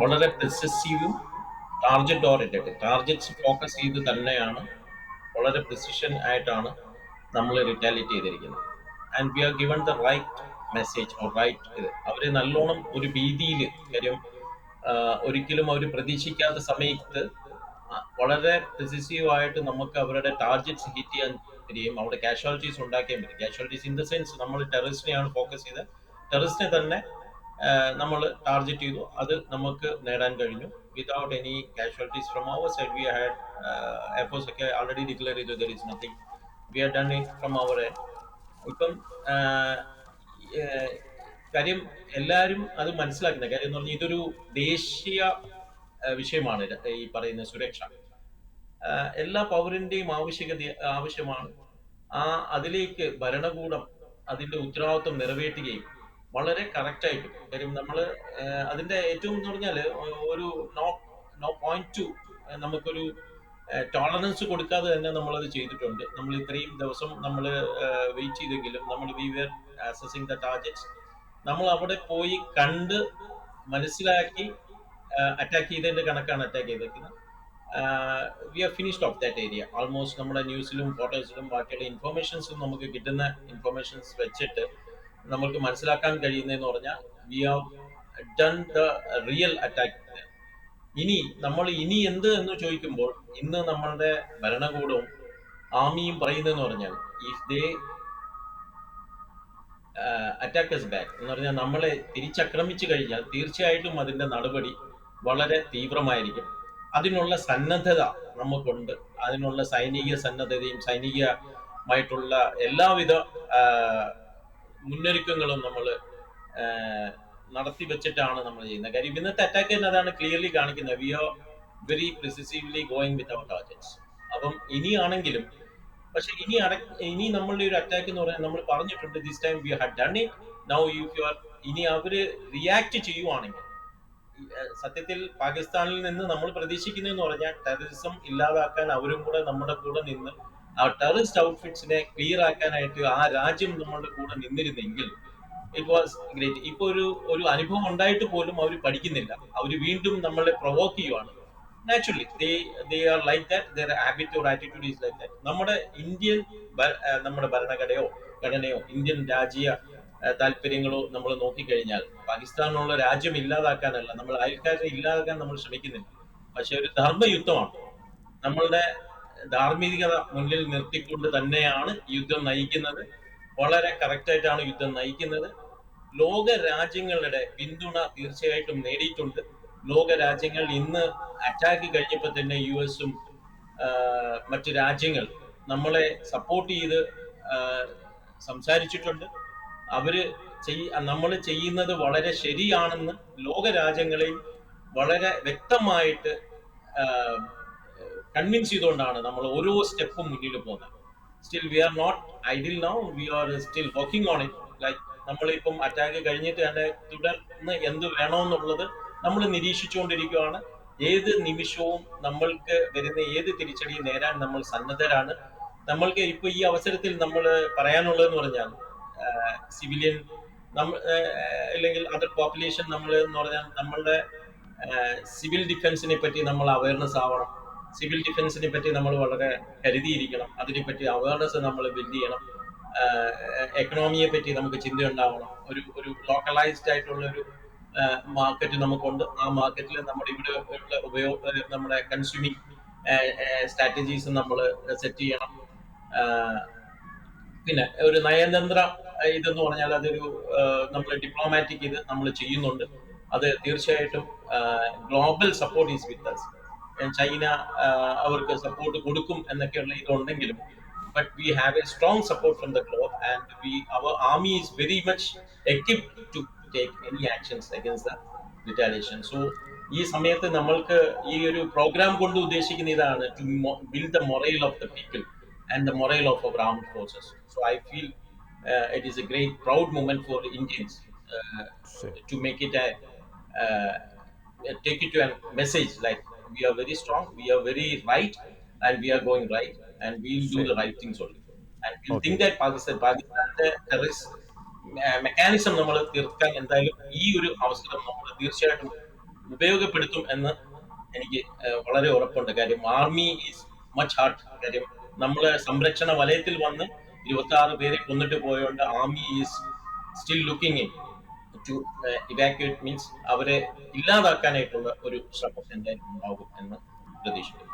വളരെ പ്രിസസീവും target oriented targets focus ചെയ്ത് തന്നെയാണ് വളരെ പ്രിസിഷൻ ആയിട്ടാണ് നമ്മൾ റിറ്റാലിറ്റ് ചെയ്തിരിക്കുന്നത്. And we are given the right message or right ഇത്. അവരെ നല്ലോണം ഒരു ഭീതിയിൽ കാര്യം ഒരിക്കലും അവർ പ്രതീക്ഷിക്കാത്ത സമയത്ത് വളരെ പ്രിസിസീവ് ആയിട്ട് നമുക്ക് അവരുടെ ടാർജറ്റ്സ് ഹിറ്റ് ചെയ്യാൻ കഴിയും. അവിടെ കാഷ്വാലിറ്റീസ് ഉണ്ടാക്കിയാൽ പറ്റും. കാഷ്വാലിറ്റീസ് ഇൻ ദ സെൻസ് നമ്മൾ ടെററിസ്റ്റിനെയാണ് ഫോക്കസ് ചെയ്ത് ടെററിസ്റ്റിനെ തന്നെ നമ്മൾ ടാർജറ്റ് ചെയ്തു. അത് നമുക്ക് നേടാൻ കഴിഞ്ഞു. Without any casualties from our side we had affairs ഒക്കെ ഓൾറെഡി ഡിക്ലെയർ ചെയ്തു there is nothing we are done it from our ഇപ്പം കാര്യം എല്ലാവരും അത് മനസ്സിലാക്കുന്ന കാര്യം എന്ന് പറഞ്ഞാൽ ഇതൊരു ദേശീയ വിഷയമാണ് ഈ പറയുന്ന സുരക്ഷ. എല്ലാ പൗരന്റെയും ആവശ്യകത ആവശ്യമാണ്. ആ അതിലേക്ക് ഭരണകൂടം അതിന്റെ ഉത്തരവാദിത്വം നിറവേറ്റുകയും വളരെ കറക്റ്റ് ആയിട്ട്. കാര്യം നമ്മൾ അതിന്റെ ഏറ്റവും എന്ന് പറഞ്ഞാൽ ഒരു നോ നോ പോയിന്റ് ടു നമുക്കൊരു ടോളറൻസ് കൊടുക്കാതെ തന്നെ നമ്മൾ അത് ചെയ്തിട്ടുണ്ട്. നമ്മൾ ഇത്രയും ദിവസം നമ്മൾ വെയിറ്റ് ചെയ്തെങ്കിലും നമ്മൾ we were assessing the targets നമ്മൾ അവിടെ പോയി കണ്ട് മനസ്സിലാക്കി അറ്റാക്ക് ചെയ്തതിന്റെ കണക്കാണ് അറ്റാക്ക് ചെയ്തേക്കുന്നത്. We are finished off that area almost നമ്മുടെ ന്യൂസിലും ഫോട്ടോസിലും ബാക്കിയുള്ള ഇൻഫർമേഷൻസും നമുക്ക് കിട്ടുന്ന ഇൻഫർമേഷൻസ് വെച്ചിട്ട് നമുക്ക് മനസ്സിലാക്കാൻ കഴിയുന്നതെന്ന് പറഞ്ഞാൽ we have done the real attack ഇനി നമ്മൾ ഇനി എന്ത് എന്ന് ചോദിക്കുമ്പോൾ ഇന്ന് നമ്മളുടെ ഭരണകൂടവും ആർമിയും പറയുന്നതെന്ന് പറഞ്ഞാൽ ഇഫ് ദേ അറ്റാക്കേഴ്സ് ബാക്ക് എന്ന് പറഞ്ഞാൽ നമ്മളെ തിരിച്ചക്രമിച്ചു കഴിഞ്ഞാൽ തീർച്ചയായിട്ടും അതിന്റെ നടപടി വളരെ തീവ്രമായിരിക്കും. അതിനുള്ള സന്നദ്ധത നമുക്കുണ്ട്. അതിനുള്ള സൈനിക സന്നദ്ധതയും സൈനികമായിട്ടുള്ള എല്ലാവിധ ആ, മുന്നൊരുക്കങ്ങളും നമ്മൾ നടത്തി വെച്ചിട്ടാണ് നമ്മൾ ചെയ്യുന്നത്. കാര്യം ഇന്നത്തെ അറ്റാക്ക് തന്നെ അതാണ് ക്ലിയർലി കാണിക്കുന്നത്. We are very precisively going with our targets അപ്പം ഇനിയാണെങ്കിലും പക്ഷെ ഇനി അട ഇനി നമ്മളുടെ ഒരു അറ്റാക്ക് എന്ന് പറഞ്ഞാൽ നമ്മൾ പറഞ്ഞിട്ടുണ്ട് this time we had done it now you you are ഇനി അവർ റിയാക്ട് ചെയ്യുവാണെങ്കിൽ സത്യത്തിൽ പാകിസ്ഥാനിൽ നിന്ന് നമ്മൾ പ്രതീക്ഷിക്കുന്നതെന്ന് പറഞ്ഞാൽ ടെററിസം ഇല്ലാതാക്കാൻ അവരും കൂടെ നമ്മുടെ കൂടെ നിന്ന് ആ ടെററിസ്റ്റ് ഔട്ട്ഫിറ്റ്സിനെ ക്ലിയർ ആക്കാനായിട്ട് ആ രാജ്യം നമ്മളുടെ കൂടെ നിന്നിരുന്നെങ്കിൽ ഇറ്റ് വാസ് ഗ്രേറ്റ് ഇപ്പൊ ഒരു ഒരു അനുഭവം ഉണ്ടായിട്ട് പോലും അവർ പഠിക്കുന്നില്ല. അവർ വീണ്ടും നമ്മളെ പ്രൊവോക്ക് ചെയ്യുവാണ്. Naturally they they are like that their habit or attitude is like that നമ്മുടെ ഇന്ത്യൻ നമ്മുടെ ഭരണഘടനയോ ഘടനയോ ഇന്ത്യൻ രാജ്യ താല്പര്യങ്ങളോ നമ്മൾ നോക്കിക്കഴിഞ്ഞാൽ പാകിസ്ഥാനുള്ള രാജ്യം ഇല്ലാതാക്കാനല്ല. നമ്മൾ അയൽക്കാരെ ഇല്ലാതാക്കാൻ നമ്മൾ ശ്രമിക്കുന്നില്ല. പക്ഷെ ഒരു ധർമ്മയുദ്ധമാണ്. നമ്മളുടെ ധാർമ്മികത മുന്നിൽ നിർത്തിക്കൊണ്ട് തന്നെയാണ് യുദ്ധം നയിക്കുന്നത്. വളരെ കറക്റ്റായിട്ടാണ് യുദ്ധം നയിക്കുന്നത്. ലോക രാജ്യങ്ങളുടെ പിന്തുണ തീർച്ചയായിട്ടും നേടിയിട്ടുണ്ട്. ലോക രാജ്യങ്ങൾ ഇന്ന് അറ്റാക്ക് കഴിഞ്ഞപ്പോൾ തന്നെ യു എസും മറ്റു രാജ്യങ്ങൾ നമ്മളെ സപ്പോർട്ട് ചെയ്ത് സംസാരിച്ചിട്ടുണ്ട്. അവർ നമ്മൾ ചെയ്യുന്നത് വളരെ ശരിയാണെന്ന് ലോക രാജ്യങ്ങളെയും വളരെ വ്യക്തമായിട്ട് കൺവിൻസ് ചെയ്തുകൊണ്ടാണ് നമ്മൾ ഓരോ സ്റ്റെപ്പും മുന്നിൽ പോകുന്നത്. Still we are not idle now we are still working on it like നമ്മളിപ്പം അറ്റാക്ക് കഴിഞ്ഞിട്ട് അതിന്റെ തുടർന്ന് എന്ത് വേണമെന്നുള്ളത് നമ്മൾ നിരീക്ഷിച്ചുകൊണ്ടിരിക്കുകയാണ്. ഏത് നിമിഷവും നമ്മൾക്ക് വരുന്ന ഏത് തിരിച്ചടിയും നേരാൻ നമ്മൾ സന്നദ്ധരാണ്. നമ്മൾക്ക് ഇപ്പൊ ഈ അവസരത്തിൽ നമ്മൾ പറയാനുള്ളതെന്ന് പറഞ്ഞാൽ സിവിലിയൻ നമ്മൾ അല്ലെങ്കിൽ അതർ പോപ്പുലേഷൻ നമ്മൾ എന്ന് പറഞ്ഞാൽ നമ്മളുടെ സിവിൽ ഡിഫൻസിനെ പറ്റി നമ്മൾ അവയർനെസ് ആവണം. സിവിൽ ഡിഫൻസിനെ പറ്റി നമ്മൾ വളരെ കരുതിയിരിക്കണം. അതിനെപ്പറ്റി അവയർനെസ് നമ്മൾ ബിൽഡ് ചെയ്യണം. എക്കണോമിയെ പറ്റി നമുക്ക് ചിന്ത ഉണ്ടാവണം. ഒരു ഒരു ലോക്കലൈസ്ഡ് ആയിട്ടുള്ള ഒരു മാർക്കറ്റ് നമുക്കുണ്ട്. ആ മാർക്കറ്റിൽ നമ്മുടെ ഇവിടെ ഉപയോഗ നമ്മുടെ കൺസ്യൂമിങ് സ്ട്രാറ്റജീസ് നമ്മൾ സെറ്റ് ചെയ്യണം. പിന്നെ ഒരു നയതന്ത്ര ഇതെന്ന് പറഞ്ഞാൽ അതൊരു നമ്മൾ ഡിപ്ലോമാറ്റിക് ഇത് നമ്മൾ ചെയ്യുന്നുണ്ട്. അത് തീർച്ചയായിട്ടും global support is with us China ആഹ് അവർക്ക് സപ്പോർട്ട് കൊടുക്കും എന്നൊക്കെയുള്ള ഇതുണ്ടെങ്കിലും but we have a strong support from the globe and we our army is very much equipped to take any actions against the retaliation so ഈ സമയത്ത് നമ്മൾക്ക് ഈ ഒരു programme കൊണ്ട് ഉദ്ദേശിക്കുന്ന ഇതാണ് to build the morale of the people and the morale of our armed forces so I feel it is a great proud moment for Indians to make it a take it to a message like We are very strong. We are very right, and we are going right, and we'll do the right things only. And we we'll okay. think that Pakistan, പാകിസ്ഥാന്റെ terrorist mechanism നമ്മൾ തീർക്കാൻ എന്തായാലും ഈ ഒരു അവസരം നമ്മൾ തീർച്ചയായിട്ടും ഉപയോഗപ്പെടുത്തും എന്ന് എനിക്ക് വളരെ ഉറപ്പുണ്ട് കാര്യം ആർമി ഈസ് മച്ച് ഹാർട്ട് കാര്യം നമ്മളെ സംരക്ഷണ വലയത്തിൽ വന്ന് ഇരുപത്തി ആറ് പേരെ കൊന്നിട്ട് പോയോണ്ട് army is still looking in to evacuate means അവരെ ഇല്ലാതാക്കാനായിട്ടുള്ള ഒരു ശ്രമം എന്തായാലും ഉണ്ടാകും എന്ന് പ്രതീക്ഷിക്കുന്നു.